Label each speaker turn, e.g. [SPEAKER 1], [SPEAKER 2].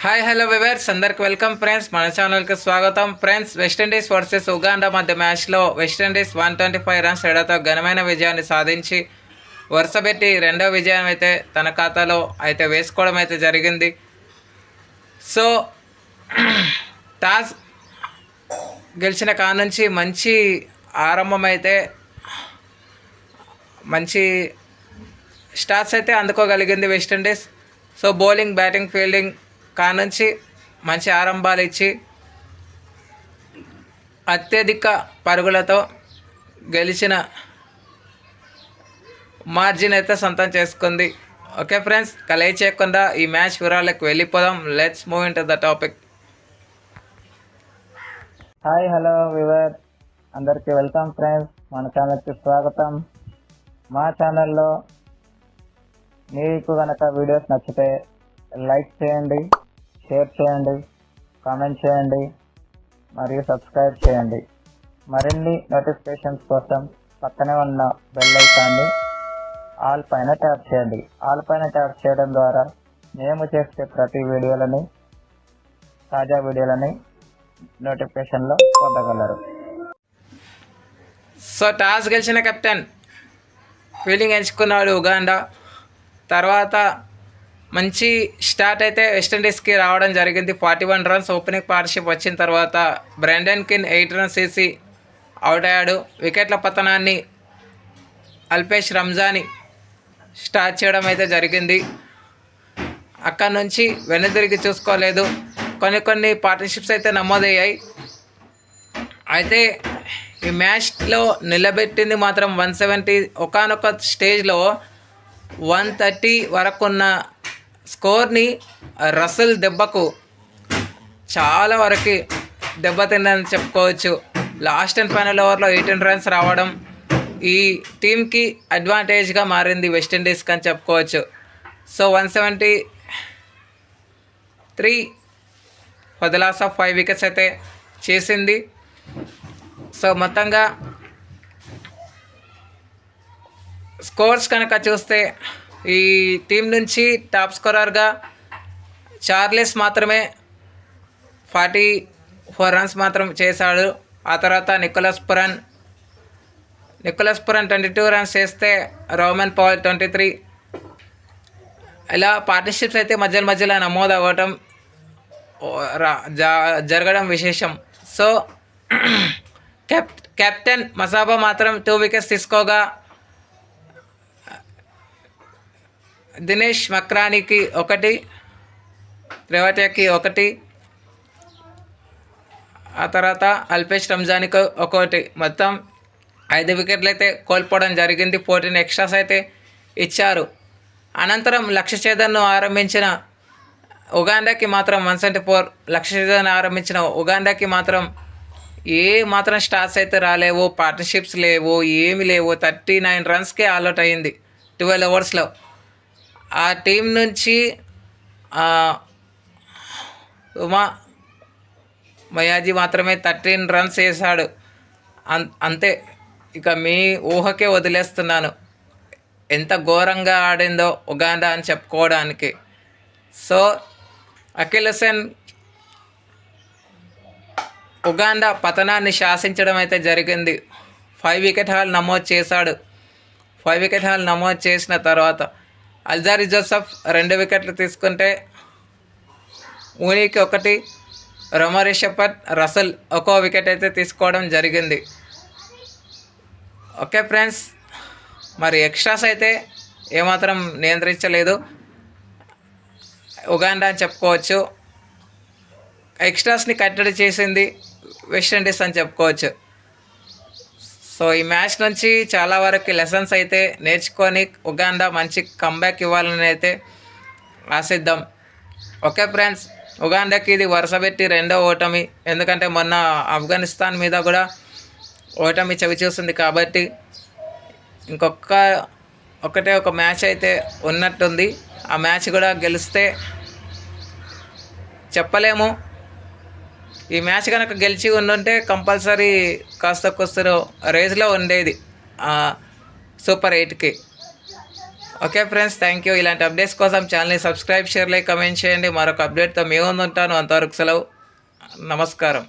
[SPEAKER 1] Hi hello viewers అందరికి welcome friends మన ఛానల్కి స్వాగతం. Friends West Indies versus Uganda మధ్య మ్యాచ్లో West Indies one twenty five runs తేడాతో ఘనమైన విజయాన్ని సాధించి వరుసపెట్టి రెండో విజయం అయితే తన ఖాతాలో అయితే వేసుకోవడం అయితే జరిగింది. సో టాస్ గెలిచిన కాడ నుంచి మంచి ఆరంభం అయితే మంచి స్టార్ట్స్ అయితే అందుకోగలిగింది West Indies so bowling batting fielding కానుంచి మంచి ఆరంభాలు ఇచ్చి అత్యధిక పరుగులతో గెలిచిన మార్జిన్ అయితే సొంతం చేసుకుంది. ఓకే ఫ్రెండ్స్ కలయి చేయకుండా ఈ మ్యాచ్ వివరాలకు వెళ్ళిపోదాం. Let's move in to the topic
[SPEAKER 2] hi hello viewer అందరికీ వెల్కమ్ ఫ్రెండ్స్ మన ఛానల్కి స్వాగతం. మా ఛానల్లో మీకు కనుక వీడియోస్ నచ్చితే లైక్ చేయండి. షేర్ చేయండి కామెంట్ చేయండి మరియు సబ్స్క్రైబ్ చేయండి. మరిన్ని నోటిఫికేషన్స్ కోసం పక్కనే ఉన్న బెల్ ఐకాన్ని ఆల్ పైన ట్యాప్ చేయండి. ఆల్ పైన ట్యాప్ చేయడం ద్వారా మేము చేసే ప్రతి వీడియోలని తాజా వీడియోలని నోటిఫికేషన్లో పొందగలరు.
[SPEAKER 1] సో టాస్ గెలిచిన కెప్టెన్ ఫీల్డింగ్ ఎంచుకున్నాడు ఉగాండా. తర్వాత మంచి స్టార్ట్ అయితే వెస్టిండీస్కి రావడం జరిగింది. Forty one runs opening partnership వచ్చిన తర్వాత బ్రాండన్ కిన్ ఎయిట్ రన్స్ వేసి అవుట్ అయ్యాడు. వికెట్ల పతనాన్ని అల్పేష్ రంజాని స్టార్ట్ చేయడం అయితే జరిగింది. అక్కడ నుంచి వెనుదిరిగి చూసుకోలేదు. కొన్ని కొన్ని పార్ట్నర్షిప్స్ అయితే నమోదయ్యాయి. అయితే ఈ మ్యాచ్లో నిలబెట్టింది మాత్రం వన్ సెవెంటీ ఒకనొక స్టేజ్లో వన్ థర్టీ వరకు ఉన్న స్కోర్ని రసల్ దెబ్బకు చాలా వరకు దెబ్బతిందని చెప్పుకోవచ్చు. లాస్ట్ అండ్ ఫైనల్ ఓవర్లో ఎయిటీన్ రన్స్ రావడం ఈ టీంకి అడ్వాంటేజ్గా మారింది వెస్టిండీస్కి అని చెప్పుకోవచ్చు. So one seventy three for loss of five wickets అయితే చేసింది. సో మొత్తంగా స్కోర్స్ కనుక చూస్తే ఈ టీం నుంచి టాప్ స్కోరర్గా చార్లెస్ మాత్రమే ఫార్టీ ఫోర్ రన్స్ మాత్రం చేశాడు. ఆ తర్వాత Nicholas Pooran. Nicholas Pooran twenty two runs చేస్తే రోమన్ పవల్ ట్వంటీ త్రీ. ఇలా పార్ట్నర్షిప్స్ అయితే మధ్యలో మధ్యలో నమోదు అవ్వటం జరగడం విశేషం. సో కెప్ కెప్టెన్ మసాబా మాత్రం టూ వికెట్స్ తీసుకోగా దినేష్ మక్రానికి ఒకటి రేవటియాకి ఒకటి ఆ తర్వాత అల్పేష్ రంజానికి ఒకటి. మొత్తం ఐదు వికెట్లు అయితే కోల్పోవడం జరిగింది. ఫోర్టీన్ ఎక్స్ట్రాస్ అయితే ఇచ్చారు. అనంతరం లక్ష్య ఛేదన్ను ఆరంభించిన ఉగాండాకి మాత్రం వన్ సెవెంటీ ఫోర్ లక్ష్య ఛేదన్ ఆరంభించిన ఉగాండాకి మాత్రం ఏ మాత్రం స్టార్స్ అయితే రాలేవు పార్ట్నర్షిప్స్ లేవు ఏమి లేవు. థర్టీ నైన్ రన్స్కే ఆల్అౌట్ అయింది. ట్వెల్వ్ ఓవర్స్లో. ఆ టీం నుంచి ఉమా మయాజీ మాత్రమే థర్టీన్ రన్స్ వేశాడు. అం అంతే. ఇక మీ ఊహకే వదిలేస్తున్నాను. ఎంత ఘోరంగా ఆడిందో ఉగాండా అని చెప్పుకోవడానికి. సో అఖిల్ హుసేన్ ఉగాండా పతనాన్ని శాసించడం అయితే జరిగింది. ఫైవ్ వికెట్ హాల్ నమోదు చేశాడు. ఫైవ్ వికెట్ హాల్ నమోదు చేసిన తర్వాత అల్జారి జోసఫ్ రెండు వికెట్లు తీసుకుంటే ఊనికి ఒకటి రమరి షపత్ రసల్ ఒక్కో వికెట్ అయితే తీసుకోవడం జరిగింది. ఓకే ఫ్రెండ్స్ మరి ఎక్స్ట్రాస్ అయితే ఏమాత్రం నియంత్రించలేదు. ఉగాండా అని చెప్పుకోవచ్చు. ఎక్స్ట్రాస్ని కట్టడి చేసింది వెస్టిండీస్ అని చెప్పుకోవచ్చు. సో ఈ మ్యాచ్ నుంచి చాలా వరకు లెసన్స్ అయితే నేర్చుకొని ఉగాండా మంచి కంబ్యాక్ ఇవ్వాలని అయితే ఆశిద్దాం. ఓకే ఫ్రెండ్స్ ఉగాండాకి ఇది వరుస పెట్టి రెండో ఓటమి. ఎందుకంటే మొన్న ఆఫ్ఘనిస్తాన్ మీద కూడా ఓటమి చవి చూస్తుంది కాబట్టి ఇంకొక ఒకటే ఒక మ్యాచ్ అయితే ఉన్నట్టుంది. ఆ మ్యాచ్ కూడా గెలిస్తే చెప్పలేము. ఈ మ్యాచ్ కనుక గెలిచి ఉండుంటే కంపల్సరీ కాస్త కొస్తరు రేజ్లో ఉండేది సూపర్ ఎయిట్కి. Okay friends thank you. ఇలాంటి అప్డేట్స్ కోసం ఛానల్ని సబ్స్క్రైబ్ షేర్ లైక్ కమెంట్ చేయండి. మరొక అప్డేట్తో మేము ఉంటాను అంతవరకు సెలవు. నమస్కారం.